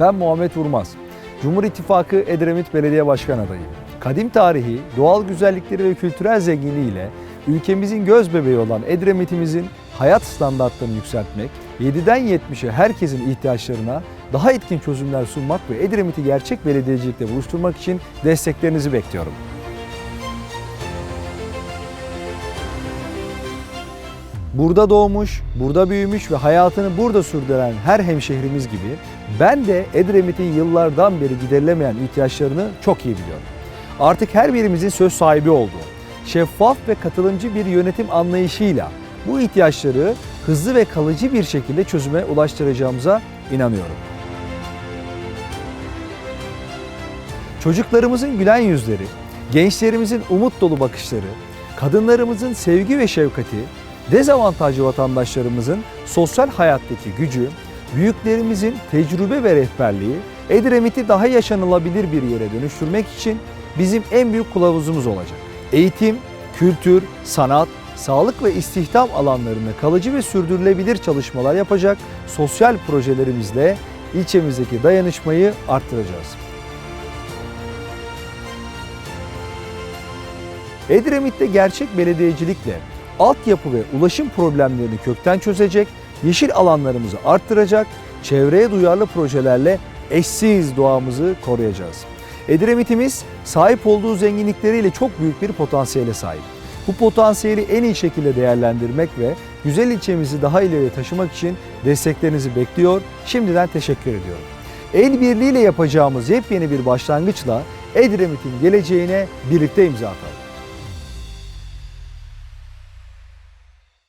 Ben Muhammed Vurmaz. Cumhur İttifakı Edremit Belediye Başkan adayıyım. Kadim tarihi, doğal güzellikleri ve kültürel zenginliğiyle ülkemizin göz bebeği olan Edremit'imizin hayat standartlarını yükseltmek, 7'den 70'e herkesin ihtiyaçlarına daha etkin çözümler sunmak ve Edremit'i gerçek belediyecilikle buluşturmak için desteklerinizi bekliyorum. Burada doğmuş, burada büyümüş ve hayatını burada sürdüren her hemşehrimiz gibi ben de Edremit'in yıllardan beri giderilemeyen ihtiyaçlarını çok iyi biliyorum. Artık her birimizin söz sahibi olduğu, şeffaf ve katılımcı bir yönetim anlayışıyla bu ihtiyaçları hızlı ve kalıcı bir şekilde çözüme ulaştıracağımıza inanıyorum. Çocuklarımızın gülen yüzleri, gençlerimizin umut dolu bakışları, kadınlarımızın sevgi ve şefkati, dezavantajlı vatandaşlarımızın sosyal hayattaki gücü, büyüklerimizin tecrübe ve rehberliği Edremit'i daha yaşanılabilir bir yere dönüştürmek için bizim en büyük kılavuzumuz olacak. Eğitim, kültür, sanat, sağlık ve istihdam alanlarında kalıcı ve sürdürülebilir çalışmalar yapacak sosyal projelerimizle ilçemizdeki dayanışmayı arttıracağız. Edremit'te gerçek belediyecilikle altyapı ve ulaşım problemlerini kökten çözecek, yeşil alanlarımızı arttıracak, çevreye duyarlı projelerle eşsiz doğamızı koruyacağız. Edremit'imiz sahip olduğu zenginlikleriyle çok büyük bir potansiyele sahip. Bu potansiyeli en iyi şekilde değerlendirmek ve güzel ilçemizi daha ileriye taşımak için desteklerinizi bekliyor. Şimdiden teşekkür ediyorum. El birliğiyle yapacağımız yepyeni bir başlangıçla Edremit'in geleceğine birlikte imza atalım.